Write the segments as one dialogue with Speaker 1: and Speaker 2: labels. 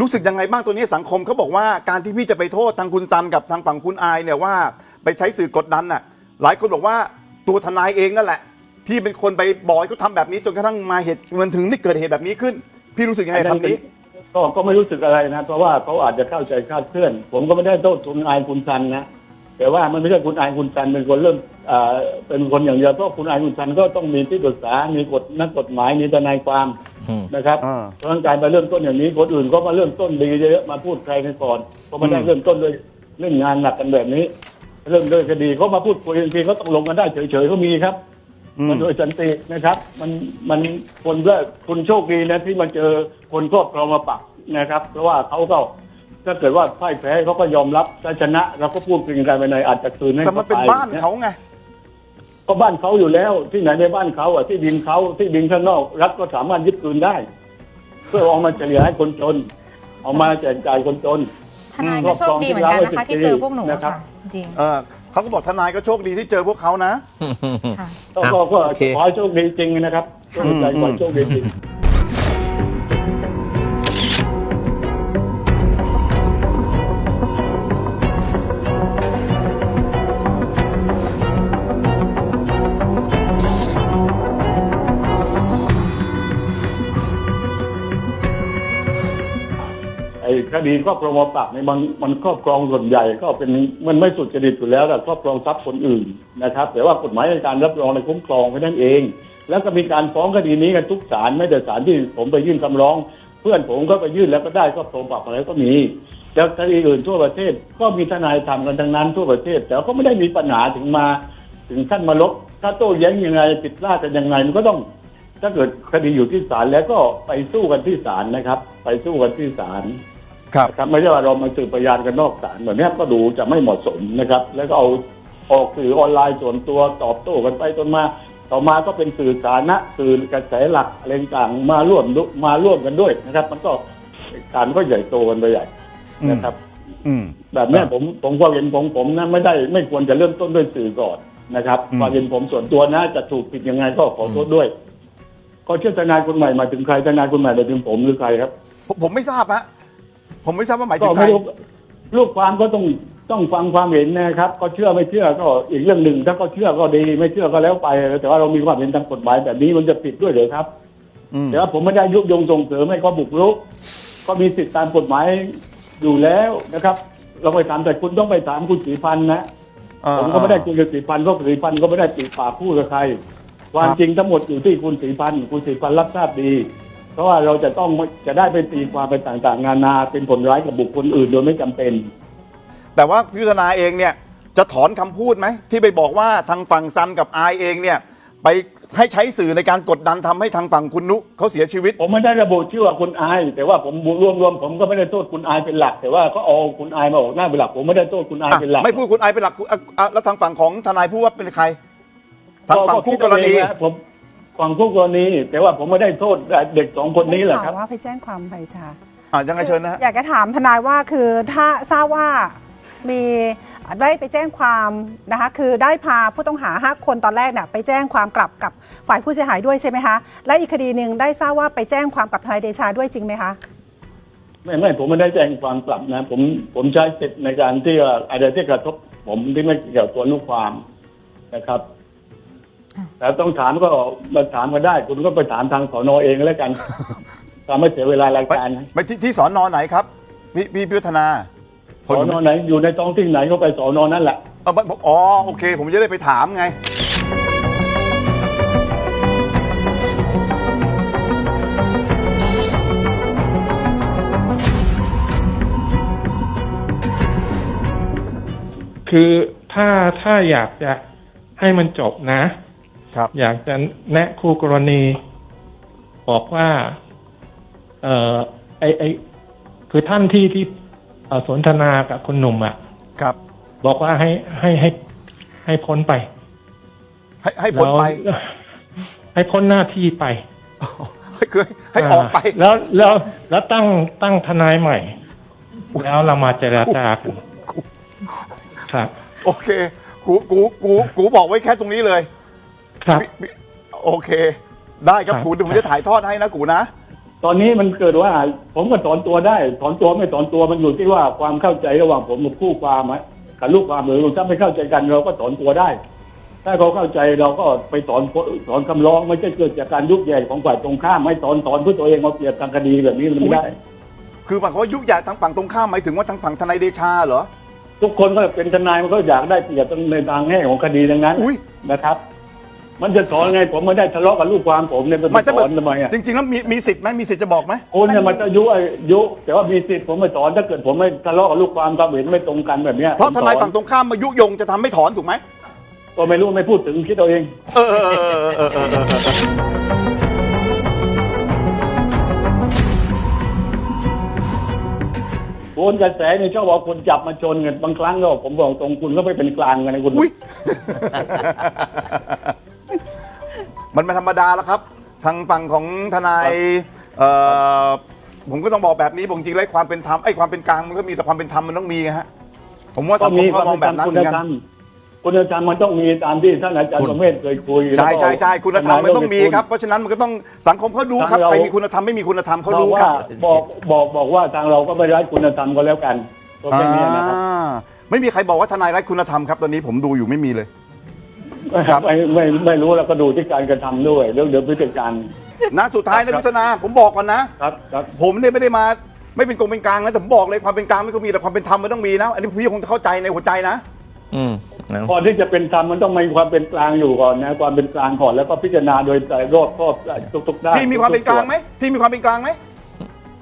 Speaker 1: รู้สึกยังไงบ้างตัวนี้สังคมเขาบอกว่าการที่พี่จะไปโทษทางคุณซันกับทางฝั่งคุณอายเนี่ยว่าไปใช้สื่อกดดันน่ะหลายคนบอกว่าตัวทนายเองนั่นแหละ ที่เป็นคนไปบอกให้เขาทำแบบนี้จนกระทั่งมาเหตุมันถึงได้เกิดเหตุแบบนี้ขึ้น พี่รู้สึกยังไงคำนี้
Speaker 2: ก็ก็ไม่รู้สึกอะไรนะ เพราะว่าเขาอาจจะเข้าใจคลาดเคลื่อน ผมก็ไม่ได้โทษคุณอายคุณซันนะ แต่ว่ามันไม่ใช่คุณอายคุณซันเป็นคนเริ่มอ่าเป็นคนอย่างเดียวเพราะคุณอายคุณซันก็ต้องมีที่ปรึกษา มีกฎนักกฎหมาย มีทนายความ
Speaker 3: อืม
Speaker 2: นะครับ
Speaker 1: อ่า
Speaker 2: เพราะฉะนั้นการมาเริ่มต้นอย่างนี้คนอื่นก็มาเริ่มต้นดีเยอะๆมาพูดใครกันก่อนเพราะไม่ได้
Speaker 1: อืม
Speaker 2: เริ่มต้นด้วยเรื่องงานหนักกันแบบนี้ เริ่มด้วยคดีเขามาพูดคุยบางทีเขาต้องลงกันได้เฉยๆก็มีครับ
Speaker 1: อืม
Speaker 2: มันโดยสันตินะครับ มันมันคนก็คุณโชคดีนะที่มาเจอคนครอบครองมาปักนะครับ เพราะว่าเขาก็ ถ้าเกิดว่าพ่ายแพ้เขาก็ยอมรับถ้าชนะ เราก็พูดคุยกันไปในอาจจะคืนให้
Speaker 1: แต่มันเป็น
Speaker 2: ไป
Speaker 1: บ้านเขาไง
Speaker 2: ก็บ้านเขาอยู่แล้วที่ไหนในบ้านเขาอะที่ดินเขาที่ดินข้างนอก รัฐก็สามารถยึดคืนได้ เพื่อเอามาเฉลี่ยให้คนจน เอามาแจกจ่ายคนจน
Speaker 4: ทนายก็โชคดีเหมือนกันนะคะที่เจอพวกหนู
Speaker 2: นะครับ
Speaker 4: ค่ะจริง
Speaker 1: เออเขาก็บอกทนายก็โชคดีที่เจอพวกเขานะ
Speaker 4: ค่ะ
Speaker 2: ก็
Speaker 3: อะ
Speaker 2: ก็ก็
Speaker 3: โอเค
Speaker 2: ขอให้โชคดีจริงนะครับขอให้ใจขอให้โชคดีจริง คดีครอบครองมาปรับเนี่ยมันมันครอบครองส่วนใหญ่ก็เป็นมันไม่สุดจริตอยู่แล้วแต่ครอบครองทรัพย์คนอื่นนะครับ แต่ว่ากฎหมายในการรับรองในคุ้มครองแค่นั้นเอง แล้วก็มีการฟ้องคดีนี้กันทุกศาลไม่แต่ศาลที่ผมไปยื่นคำร้อง เพื่อนผมก็ไปยื่นแล้วก็ได้ครอบครองปรับอะไรก็มีแล้วคดีอื่นทั่วประเทศก็มีทนายทำกันทั้งนั้นทั่วประเทศ แต่ก็ไม่ได้มีปัญหาถึงมาถึงขั้นมาลบถ้าโต้แย้งยังไงผิดพลากันยังไงมันก็ต้องถ้าเกิดคดีอยู่ที่ศาลแล้วก็ไปสู้กันที่ศาลนะครับ ไปสู้กันที่ศาล นะครับไม่ใช่ว่าเรามาสืบพยานกันนอกศาลแบบนี้ก็ดูจะไม่เหมาะสมนะครับ แล้วก็เอาออกสื่อออนไลน์ส่วนตัวตอบโต้กันไปจนมา ต่อมาก็เป็นสื่อสาธารณะสื่อกระแสหลักอะไรต่างๆมาร่วมดุมาร่วมกันด้วยนะครับ มันก็การก็ใหญ่โตกันไปใหญ่นะครับ
Speaker 1: อืม
Speaker 2: แบบเนี้ยผมผมความเห็นของผมนะไม่ได้ไม่ควรจะเริ่มต้นด้วยสื่อก่อนนะครับ
Speaker 1: อืม
Speaker 2: ความเห็นผมส่วนตัวนะ จะถูกผิดยังไงก็ขอโทษด้วยก็เชื่อทนายคนใหม่หมายถึงใครทนายคนใหม่หมายถึงผมหรือใครครับ
Speaker 1: ผมผมไม่ทราบฮะ ผมไม่ทราบว่าหมายถึ
Speaker 2: ก็
Speaker 1: งใคร
Speaker 2: ไม่รู้ลูกความก็ต้องต้องฟังความเห็นนะครับ ก็เชื่อไม่เชื่อก็อีกเรื่องหนึ่ง ถ้าก็เชื่อก็ดีไม่เชื่อก็แล้วไป แต่ว่าเรามีความเห็นทางกฎหมายแบบนี้มันจะผิดด้วยเหรอครับ
Speaker 1: อืม
Speaker 2: แต่ว่าผมไม่ได้ยุยงส่งเสริมให้เขาบุกรุก ก็มีสิทธิตามกฎหมายอยู่แล้วนะครับ เราไปถามแต่คุณต้องไปถามคุณสีพันธ์นะ
Speaker 1: อ่า
Speaker 2: ผมก็ไม่ได้คุยกับสีพันธ์เพราะสีพันธ์ก็ไม่ได้ปิดปากพูดกับใครความ
Speaker 1: ครับ
Speaker 2: จริงทั้งหมดอยู่ที่คุณสีพันธ์คุณสีพันธ์รับทราบดี เพราะว่าเราจะต้องจะได้ไปตีความไปต่างๆนานาเป็นผลร้ายกับบุคคลอื่นโดยไม่จำเป็น
Speaker 1: แต่ว่าพิธนาเองเนี่ยจะถอนคำพูดไหมที่ไปบอกว่าทางฝั่งซันกับอายเองเนี่ยไปให้ใช้สื่อในการกดดันทำให้ทางฝั่งคุณนุเขาเสียชีวิต
Speaker 2: ผมไม่ได้ระบุชื่อว่าคุณอาย แต่ว่าผมรวมรวมๆผมก็ไม่ได้โทษคุณอายเป็นหลัก แต่ว่าก็เอาคุณอายมาออกหน้าเป็นหลัก ผมไม่ได้โทษคุณอาย
Speaker 1: อะ
Speaker 2: เป็นหลัก
Speaker 1: ไม่พูดคุณอายเป็นหลักคุณอะอะแล้วทางฝั่งของทนายพูดว่าเป็นใคร ทางฝั่งคู่กรณี
Speaker 2: คิดเอาเองนะผม ฝั่งคู่กรณีแต่ว่าผมไม่ได้โทษเด็กสองคนนี้แหละครับ
Speaker 5: ได้ข่าวว่าไปแจ้งความไปชา
Speaker 1: อะยังไงเชิญนะฮะ
Speaker 5: อยากจะถามทนายว่าคือถ้าทราบว่ามีได้ไปแจ้งความนะคะคือได้พาผู้ต้องหา5คนตอนแรกเนี่ยไปแจ้งความกลับกับฝ่ายผู้เสียหายด้วยใช่ไหมคะและอีกคดีหนึ่งได้ทราบว่าไปแจ้งความกับทนายเดชาด้วยจริงไหมคะ
Speaker 2: ไม่ไม่ผมไม่ได้แจ้งความกลับนะ ผมผมใช้สิทธิ์ในการที่ว่าอะไรที่กระทบผมที่ไม่เกี่ยวกับตัวลูกความนะครับ แต่ต้องถามก็มาถามก็ได้ คุณก็ไปถามทางสอนอเองแล้วกันทำให้เสียเวลาราย
Speaker 1: ไป
Speaker 2: การนะ
Speaker 1: ไปที่ที่สอนอไหนครับพี่พี่พิธนา
Speaker 2: สอนอไหน อยู่ในท้องที่ไหนก็ไปสอนอนั่นแหละ
Speaker 1: เออผมอ๋อโอเค ผมจะได้ไปถามไง
Speaker 6: คือถ้าถ้าอยากจะให้มันจบนะ
Speaker 1: ครับ
Speaker 6: อยากจะแนะคู่กรณี บอกว่า เออไอไอคือท่านที่ที่เอ่อสนทนากับคุณหนุ่มอะ
Speaker 1: ครับ
Speaker 6: บอกว่าให้ให้ให้ให้พ้นไป
Speaker 1: ให้ให้พ้นไป
Speaker 6: แล้วให้พ้นหน้าที่ไป
Speaker 1: คือให้ออกไปา
Speaker 6: แล้วแล้วแล้วตั้งตั้งทนายใหม่ แล้วเรามาเจรจากันครับ
Speaker 1: โอเค กูกูกูกูบอกไว้แค่ตรงนี้เลย
Speaker 6: ครับ
Speaker 1: พี่พี่โอเค ได้ครับ
Speaker 6: ครับ
Speaker 1: กูเดี๋ยวผมจะถ่ายทอดให้นะกูนะ
Speaker 2: ก็ตอนนี้มันเกิดว่า ผมก็ถอนตัวได้ ถอนตัวไม่ถอนตัวมันอยู่ที่ว่าความเข้าใจระหว่างผมกับคู่ความอะกับลูกความหรือถ้าไม่เข้าใจกันเราก็ถอนตัวได้ ถ้าเขาเข้าใจเราก็ไปถอนถอนคำร้องไม่ใช่เกิดจากการยุบแย่ของฝ่ายตรงข้ามไม่ถอนถอนเพื่อตัวเองมาเปรียบทางคดีแบบนี้มันไม่ได้
Speaker 1: คือหมายความว่ายุยาทางฝั่งตรงข้ามหมายถึงว่าทางฝั่งทนายเดชาเหรอ
Speaker 2: ทุกคนก็เป็นทนายมันก็อยากได้เปรียบในทางแง่ของคดีดังนั้น
Speaker 1: อุ้ย
Speaker 2: นะครับ มันจะถอนไงผมไม่ได้ทะเลาะกับลูกความผมเนี่ยเป็น
Speaker 1: มันจะ
Speaker 2: ถ
Speaker 1: แบบ
Speaker 2: อนทำไมอะ
Speaker 1: จริงๆแล้วมีมีสิทธิ์ไหมมีสิทธิ์จะบอกไหม
Speaker 2: คุณเนี่ยมันจะยุไอ้ยุ แต่ว่ามีสิทธิ์ผมไม่ถอนถ้าเกิดผมไม่ทะเลาะกับลูกความความเห็นไม่ตรงกันแบบเนี้ย
Speaker 1: เพราะทนาย
Speaker 2: ผมถอ
Speaker 1: ฝั่งตรงข้ามมายุยงจะทำให้ถอนถูกไหม
Speaker 2: ก็ไม่รู้ไม่พูดถึงคิดเอาเอง
Speaker 1: เออเออเออเออเออเออ
Speaker 2: โอนกระแสเนี่ยชอบเอาคนจับมาชนกันบางครั้งก็ผมบอกตรงคุณก็ไม่เป็นกลางกันนะคุณ
Speaker 1: อุ้ย มันไม่ธรรมดาแล้วครับ ทางฝั่งของทนายเอ่อผมก็ต้องบอกแบบนี้บอกจริงๆแล้วความเป็นธรรมไอ้ความเป็นกลางมันก็มีแต่ความเป็นธรรมมันต้องมีไงฮะผมว่า
Speaker 2: ก็
Speaker 1: สังค
Speaker 2: มี
Speaker 1: ม
Speaker 2: ควา
Speaker 1: เขา
Speaker 2: ม
Speaker 1: ม
Speaker 2: เป็
Speaker 1: อง
Speaker 2: น
Speaker 1: แบ
Speaker 2: ธรร
Speaker 1: บ
Speaker 2: ม
Speaker 1: นั้นเห
Speaker 2: คุ
Speaker 1: มือนกัน
Speaker 2: ณธรรมคุณธรรมมันต้องมีตามที่ท่านอาจารย์
Speaker 3: คุณ
Speaker 2: ประเมศเคยคุย
Speaker 1: ใช่ใช่ใช่คุณธรรมมันต้องมี
Speaker 2: แล้วก็
Speaker 1: ครับ เพราะฉะนั้นมันก็ต้องสังคมเขาดูครับ
Speaker 2: ทางเรา
Speaker 1: ใครมีคุณธรรมไม่มีคุณธรรมเขา
Speaker 2: บอ
Speaker 1: ดู
Speaker 2: ก
Speaker 1: ค
Speaker 2: ว่า
Speaker 1: รับ
Speaker 2: บอกบอกบอกว่าทางเราก็ไม่รัดคุณธรรมก็แล้วกันก็แค่นี้นะครับ
Speaker 1: อ่าไม่มีใครบอกว่าทนายไร้คุณธรรมครับตอนนี้ผมดูอยู่ไม่มีเลย ครับ
Speaker 2: ไม่ไม่ไม่รู้แล้วก็ดูที่การกระทำด้วยเรื่องเดี๋ยวพฤติการ
Speaker 1: นะสุดท้ายนะครับพิธนาผมบอกก่อนนะ
Speaker 2: ครับครับ
Speaker 1: ผมเนี่ยไม่ได้มาไม่เป็นกงเป็นกลางนะแต่ผมบอกเลยความเป็นกลางไม่ก็มีแต่ความเป็นธรรมมันต้องมีนะ อันนี้พี่คงจะเข้าใจในหัวใจนะ
Speaker 3: อืมนะ
Speaker 2: ก่อนที่จะเป็นธรรมมันต้องมีความเป็นกลางอยู่ก่อนนะความเป็นกลางก่อนแล้วก็พิจารณาโดยใจรอบครอบทุกๆด้าน
Speaker 1: พี่มีความเป็นกลางไหมพี่มีความเป็นกลางไหม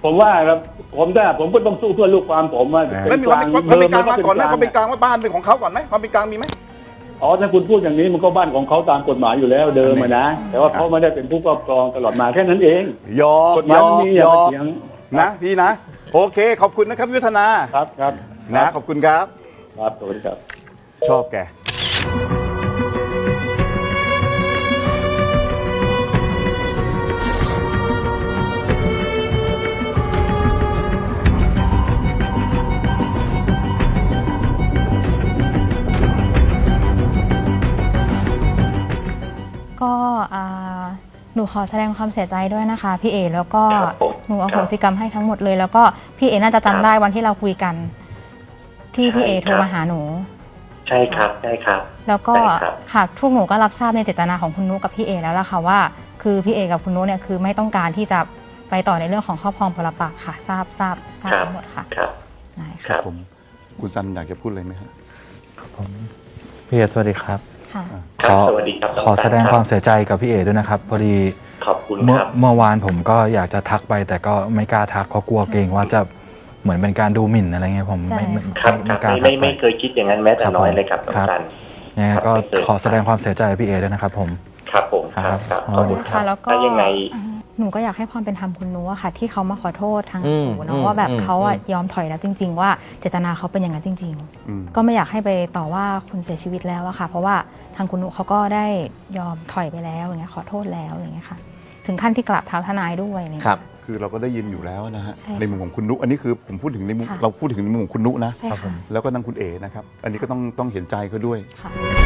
Speaker 2: ผมว่าครับผมได้ผมก็ต้องสู้เพื่อลูกความผมว่า
Speaker 1: แล้วมีความเป็นความเป็นกลางมาก่อนไหมความเป็นกลางว่าบ้านเป็นของเขาก่อนไหมความเป็นกลางมีไหม
Speaker 2: อ๋อถ้าคุณพูดอย่างนี้มันก็บ้านของเขาตามกฎหมายอยู่แล้วเดิมอะนะ แต่ว่าเขาไม่ได้เป็นผู้ครอบครองตลอดมาแค่นั้นเอง
Speaker 1: ยอก
Speaker 2: ฎหมาย
Speaker 1: ยอ
Speaker 2: มัน
Speaker 1: ก
Speaker 2: มีอย่าย
Speaker 1: อ
Speaker 2: มากเถียง
Speaker 1: นะพี่นะ โอเค ขอบคุณนะครับยุทธนา
Speaker 2: ครับครับ
Speaker 1: นะ ขอบคุณครับ
Speaker 2: ครับสวัสดีครับ
Speaker 1: ชอบแก
Speaker 4: ก็ หนูขอแสดงความเสียใจด้วยนะคะพี่เอ แล้วก็
Speaker 7: ครับผม
Speaker 4: หนูอโห
Speaker 7: ครับ
Speaker 4: สิกรรมให้ทั้งหมดเลย แล้วก็พี่เอน่าจะจำได้วันที่เราคุยกัน ที่พี่เอ
Speaker 7: ใช่
Speaker 4: โท
Speaker 7: ครั
Speaker 4: ร
Speaker 7: บ
Speaker 4: มาหาหนู
Speaker 7: ใช่ครับใช่ครับ
Speaker 4: แล้วก็
Speaker 7: ใช่ครับ
Speaker 4: ค่ะทุกหนูก็รับทราบในเจตนาของคุณนุกกับพี่เอแล้วล่ะค่ะว่า คือพี่เอกับคุณนุกเนี่ยคือไม่ต้องการที่จะไปต่อในเรื่องของครอบครองปรปักษ์ค่ะ ทราบทราบทราบ
Speaker 7: ครับ
Speaker 4: ทั้งหมดค่ะ
Speaker 7: ครับ
Speaker 4: ได้
Speaker 7: ค
Speaker 4: ค่ะ
Speaker 7: รับ
Speaker 1: ผม คุณซันอยากจะพูดอะไรไหมครับ
Speaker 8: ผมพี่เอสวัสดีครับ
Speaker 4: ค่ะ
Speaker 7: ครั
Speaker 8: ข
Speaker 7: บ
Speaker 8: อ
Speaker 7: สวัสดีครับ
Speaker 8: ขอแสดง
Speaker 7: น้
Speaker 8: ควา
Speaker 7: อง
Speaker 8: มเสียใจกับพี่เอด้วยนะครับ พอดี
Speaker 7: ขอบคุณ
Speaker 8: เมื่อ
Speaker 7: ครับ
Speaker 8: เมื่อวานผมก็อยากจะทักไป แต่ก็ไม่กล้าทักเพราะกลัวเกรงว่าจะเหมือนเป็นการดูหมิ่นอะไรเงี้ยผมไม่ไม่
Speaker 7: ครับค
Speaker 8: ไม่
Speaker 7: รับ
Speaker 8: กล้า
Speaker 7: ไม่
Speaker 8: ทั
Speaker 7: ไม่
Speaker 8: กไป
Speaker 7: ไม่เคยคิดอย่างนั้นแม้แต่
Speaker 8: ครับ
Speaker 7: น้อย
Speaker 8: ผม
Speaker 7: เลยครับน้อง
Speaker 8: ครับ
Speaker 7: กัน
Speaker 8: ยังไง
Speaker 7: ครับ
Speaker 8: ก็
Speaker 7: ไม่เคย
Speaker 8: ขอแสดงความเสียใจกับพี่เอด้วยนะครับผม
Speaker 7: ครับผมค
Speaker 8: ครั
Speaker 7: รับบครับ
Speaker 8: อ๋อ
Speaker 7: ขอบคุณครั
Speaker 4: ค่ะ
Speaker 7: บ
Speaker 4: แล้วก็
Speaker 7: ถ้ายังไง
Speaker 4: หนูก็อยากให้ความเป็นธรรมคุณนุกอะค่ะ ที่เขามาขอโทษทาง
Speaker 3: อืม
Speaker 4: หนู
Speaker 3: อื
Speaker 4: เนาะ
Speaker 3: ม
Speaker 4: ว่าแบบ
Speaker 3: อืม
Speaker 4: เขาอะ
Speaker 3: อืม
Speaker 4: ยอมถอยแล้วจริง ๆ ว่าเจตนาเขาเป็นอย่างนั้นจริง
Speaker 1: อืม
Speaker 4: ๆก็ไม่อยากให้ไปต่อว่าคุณเสียชีวิตแล้วอะค่ะ เพราะว่าทางคุณนุกเขาก็ได้ยอมถอยไปแล้วอย่างเงี้ยขอโทษแล้วอย่างเงี้ยค่ะ ถึงขั้นที่กราบเท้าทนายด้วยอะไรเงี้ย
Speaker 3: ครับ
Speaker 1: คือเราก็ได้ยินอยู่แล้วนะฮะ
Speaker 4: ใช่ค่ะ
Speaker 1: ในมุมของคุณนุอันนี้คือผมพูดถึงในมุม
Speaker 4: ค่ะ
Speaker 1: เราพูดถึงในมุมของคุณนุนะ
Speaker 4: ใช่ค่ะ
Speaker 1: แล้วก็นางคุณเอ๋นะครับ อันนี้ก็ต้องต้องเห็นใจเขาด้วย
Speaker 4: ค่ะ